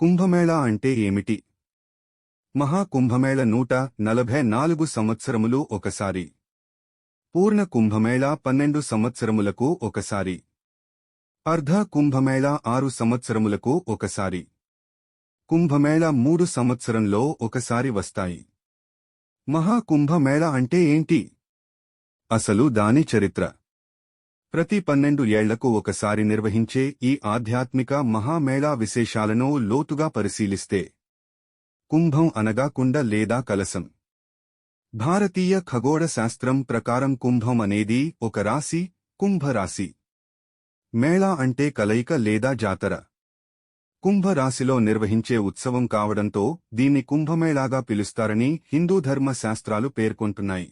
కుంభమేళా అంటే ఏమిటి? మహాకుంభమేళ నూట నలభై నాలుగు సంవత్సరములు ఒకసారి. పూర్ణ కుంభమేళా పన్నెండు సంవత్సరములకు ఒకసారి. అర్ధ కుంభమేళా ఆరు సంవత్సరములకు ఒకసారి. కుంభమేళ మూడు సంవత్సరంలో ఒకసారి వస్తాయి. మహాకుంభమేళ అంటే ఏంటి? అసలు దాని చరిత్ర. ప్రతి పన్నెండు ఏళ్ళకు ఒకసారి నిర్వహించే ఈ ఆధ్యాత్మిక మహామేళా విశేషాలను లోతుగా పరిశీలిస్తే. కుంభం అనగా కుండ లేదా కలసం భారతీయ ఖగోళ శాస్త్రం ప్రకారం కుంభం అనేది ఒక రాశి కుంభరాశి. మేళా అంటే కలయిక లేదా జాతర. కుంభరాశిలో నిర్వహించే ఉత్సవం కావడంతో దీన్ని కుంభమేళాగా పిలుస్తారని హిందూ ధర్మ శాస్త్రాలు పేర్కొంటున్నాయి.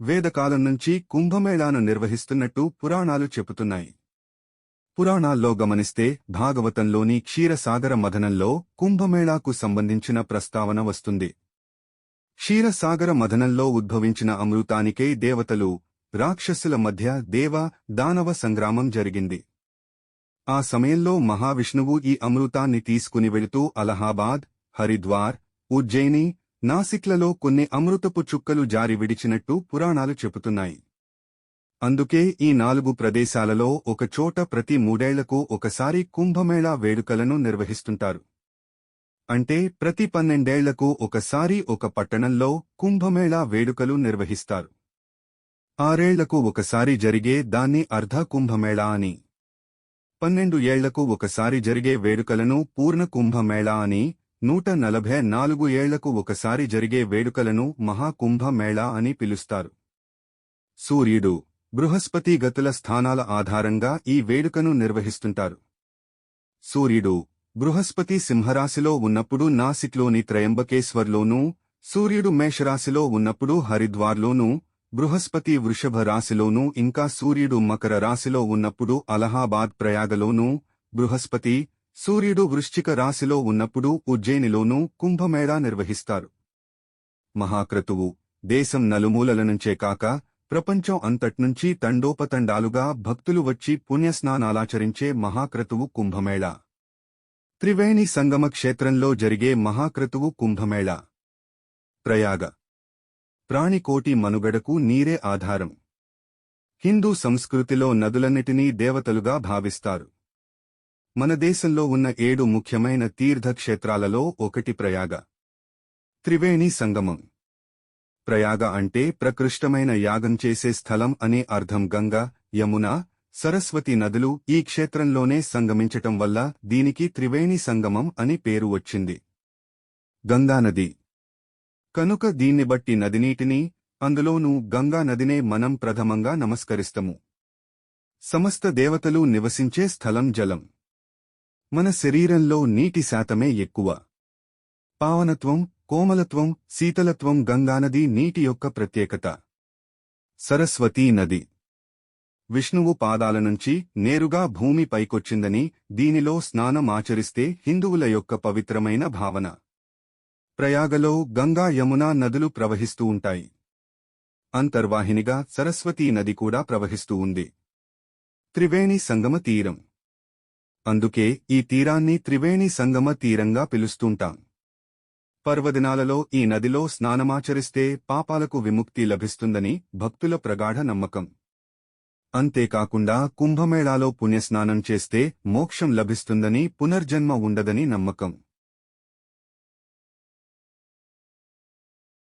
వేదకాలం నుంచి కుంభమేళాను నిర్వహిస్తున్నట్టు పురాణాలు చెబుతున్నాయి. పురాణాల్లో గమనిస్తే భాగవతంలోని క్షీరసాగర మథనంలో కుంభమేళాకు సంబంధించిన ప్రస్తావన వస్తుంది. క్షీరసాగర మథనంలో ఉద్భవించిన అమృతానికై దేవతలు రాక్షసుల మధ్య దేవ దానవ సంగ్రామం జరిగింది. ఆ సమయంలో మహావిష్ణువు ఈ అమృతాన్ని తీసుకుని వెళుతూ అలహాబాద్ హరిద్వార్ ఉజ్జయిని నాసిక్లలో కొన్ని అమృతపు చుక్కలు జారి విడిచినట్టు పురాణాలు చెబుతున్నాయి. అందుకే ఈ నాలుగు ప్రదేశాలలో ఒక చోట ప్రతి మూడేళ్ళకు ఒకసారి కుంభమేళా వేడుకలను నిర్వహిస్తుంటారు. అంటే ప్రతి పన్నెండేళ్ళకు ఒకసారి ఒక పట్టణంలో కుంభమేళా వేడుకలు నిర్వహిస్తారు. ఆరేళ్ళకు ఒకసారి జరిగే దాన్ని అర్ధ కుంభమేళా అని. పన్నెండు ఏళ్ళకు ఒకసారి జరిగే వేడుకలను పూర్ణ కుంభమేళా అని నూట నలభై నాలుగు ఏళ్ళకు ఒకసారి జరిగే వేడుకలను మహాకుంభమేళా అని పిలుస్తారు. సూర్యుడు బృహస్పతి గతుల స్థానాల ఆధారంగా ఈ వేడుకను నిర్వహిస్తుంటారు. సూర్యుడు బృహస్పతి సింహరాశిలో ఉన్నప్పుడు నాసిక్లోని త్రయంబకేశ్వర్లోనూ సూర్యుడు మేషరాశిలో ఉన్నప్పుడు హరిద్వార్లోనూ బృహస్పతి వృషభ రాశిలోనూ ఇంకా సూర్యుడు మకర రాశిలో ఉన్నప్పుడు అలహాబాద్ ప్రయాగలోనూ బృహస్పతి సూర్యుడు వృశ్చిక రాశిలో ఉన్నప్పుడు ఉజ్జయినిలోనూ కుంభమేళా నిర్వహిస్తారు. మహాక్రతువు దేశం నలుమూలల నుంచే కాక ప్రపంచం అంతట్నుంచి తండోపతండాలుగా భక్తులు వచ్చి పుణ్యస్నానాలాచరించే మహాక్రతువు కుంభమేళా. త్రివేణి సంగమ క్షేత్రంలో జరిగే మహాక్రతువు కుంభమేళా. ప్రయాగ. ప్రాణికోటి మనుగడకు నీరే ఆధారం. హిందూ సంస్కృతిలో నదులన్నిటినీ దేవతలుగా భావిస్తారు. మన దేశంలో ఉన్న ఏడు ముఖ్యమైన తీర్థక్షేత్రాలలో ఒకటి ప్రయాగ. త్రివేణి సంగమం. ప్రయాగ అంటే ప్రకృష్టమైన యాగం చేసే స్థలం అనే అర్థం గంగ యమున సరస్వతి నదులు ఈ క్షేత్రంలోనే సంగమించటం వల్ల దీనికి త్రివేణి సంగమం అని పేరు వచ్చింది. గంగానది కనుక దీన్ని బట్టి నదినీటిని అందులోనూ గంగా నదినే మనం ప్రథమంగా నమస్కరిస్తము. సమస్త దేవతలు నివసించే స్థలం జలం. మన శరీరంలో నీటి శాతమే ఎక్కువ. పావనత్వం కోమలత్వం శీతలత్వం గంగానది నీటి యొక్క ప్రత్యేకత. సరస్వతీ నది. విష్ణువు పాదాల నుంచి నేరుగా భూమి పైకొచ్చిందని దీనిలో స్నానమాచరిస్తే హిందువుల యొక్క పవిత్రమైన భావన. ప్రయాగలో గంగా యమునా నదులు ప్రవహిస్తూ ఉంటాయి. అంతర్వాహినిగా సరస్వతీ నది కూడా ప్రవహిస్తూ ఉంది. త్రివేణి సంగమ తీరం. అందుకే ఈ తీరాన్ని త్రివేణి సంగమ తీరంగా పిలుస్తుంటాం. పర్వదినాలలో ఈ నదిలో స్నానమాచరిస్తే పాపాలకు విముక్తి లభిస్తుందని భక్తుల ప్రగాఢ నమ్మకం. అంతేకాకుండా కుంభమేళాలో పుణ్యస్నానం చేస్తే మోక్షం లభిస్తుందని పునర్జన్మ ఉండదని నమ్మకం.